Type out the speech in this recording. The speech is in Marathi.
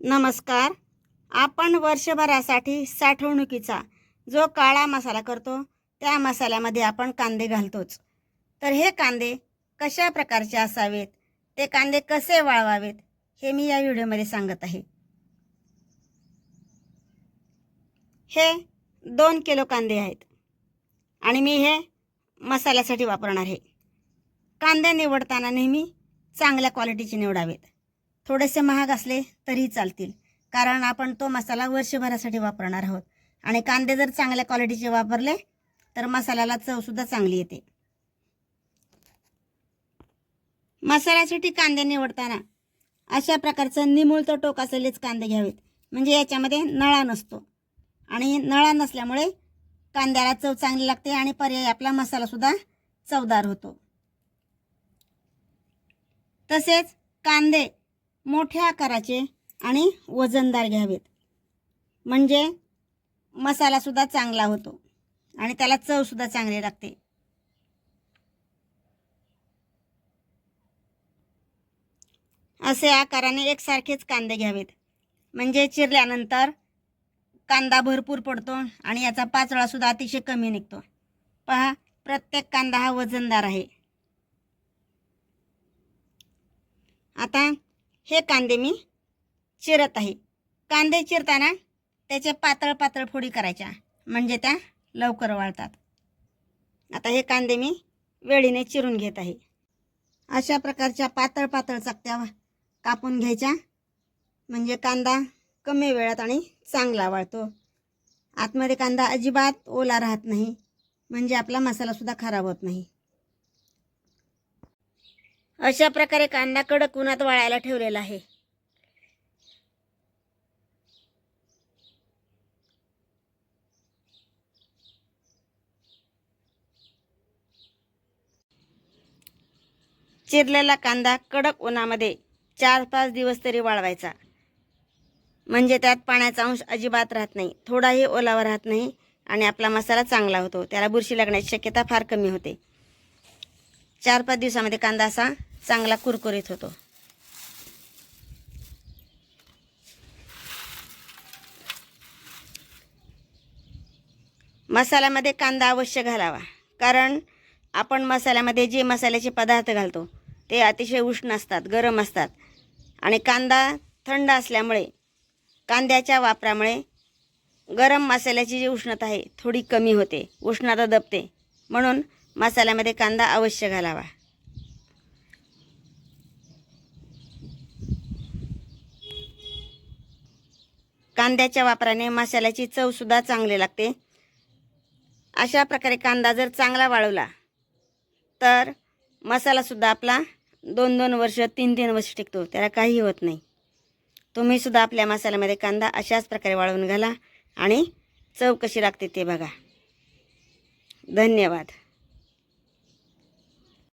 नमस्कार. आपण वर्षभरासाठी साठवणुकीचा जो काळा मसाला करतो त्या मसाल्यामध्ये आपण कांदे घालतोच. तर हे कांदे कशा प्रकारचे असावेत ते कांदे कसे वाळवावेत हे मी या व्हिडिओमध्ये सांगत आहे. हे दोन किलो कांदे आहेत आणि मी हे मसाल्यासाठी वापरणार आहे. कांदे निवडताना नेहमी चांगल्या क्वालिटीचे निवडावेत. थोडेसे महाग असले तरीही चालतील. कारण आपण तो मसाला वर्षभरासाठी वापरणार आहोत. आणि कांदे जर चांगल्या क्वालिटीचे वापरले तर मसाल्याला चवसुद्धा चांगली येते. मसाल्यासाठी कांदे निवडताना अशा प्रकारचं निमुळतं टोक असलेलेच कांदे घ्यावेत. म्हणजे याच्यामध्ये नळा नसतो. आणि नळा नसल्यामुळे कांद्याला चव चांगली लागते आणि पर्याय आपला मसालासुद्धा चवदार होतो. तसेच कांदे मोठ्या आकाराचे आणि वजनदार घ्यावेत. म्हणजे मसालासुद्धा चांगला होतो आणि त्याला चवसुद्धा चांगली लागते. असे आकाराने एकसारखेच कांदे घ्यावेत. म्हणजे चिरल्यानंतर कांदा भरपूर पडतो आणि याचा पाचळासुद्धा अतिशय कमी निघतो. पहा प्रत्येक कांदा हा वजनदार आहे. आता हे कांदे मी चिरत आहे. कांदे चिरताना त्याचे पातळ पातळ फोडी करायच्या. म्हणजे त्या लवकर वाळतात. आता हे कांदे मी वेळीने चिरून घेत आहे. अशा प्रकारच्या पातळ पातळ चकत्या कापून घ्यायच्या. म्हणजे कांदा कमी वेळात आणि चांगला वाळतो. आतमध्ये कांदा अजिबात ओला राहत नाही. म्हणजे आपला मसालासुद्धा खराब होत नाही. अशा प्रकारे कांदा कडक उन्हात वाळायला ठेवलेला आहे. चिरलेला कांदा कडक उन्हामध्ये चार पाच दिवस तरी वाळवायचा. म्हणजे त्यात पाण्याचा अंश अजिबात राहत नाही. थोडाही ओलावा राहत नाही आणि आपला मसाला चांगला होतो. त्याला बुरशी लागण्याची शक्यता फार कमी होते. चार पाच दिवसामध्ये कांदा असा चांगला कुरकुरीत होतो. मसाल्यामध्ये कांदा अवश्य घालावा. कारण आपण मसाल्यामध्ये जे मसाल्याचे पदार्थ घालतो ते अतिशय उष्ण असतात गरम असतात. आणि कांदा थंड असल्यामुळे कांद्याच्या वापरामुळे गरम मसाल्याची जी उष्णता आहे थोडी कमी होते उष्णता दबते. म्हणून मसाल्यामध्ये कांदा अवश्य घालावा. कांद्याच्या वापराने मसाल्याची चवसुद्धा चांगली लागते. अशा प्रकारे कांदा जर चांगला वाळवला तर मसालासुद्धा आपला दोन दोन वर्ष तीन तीन वर्ष टिकतो. त्याला काही होत नाही. तुम्हीसुद्धा आपल्या मसाल्यामध्ये कांदा अशाच प्रकारे वाळवून घाला आणि चव कशी लागते ते बघा. धन्यवाद.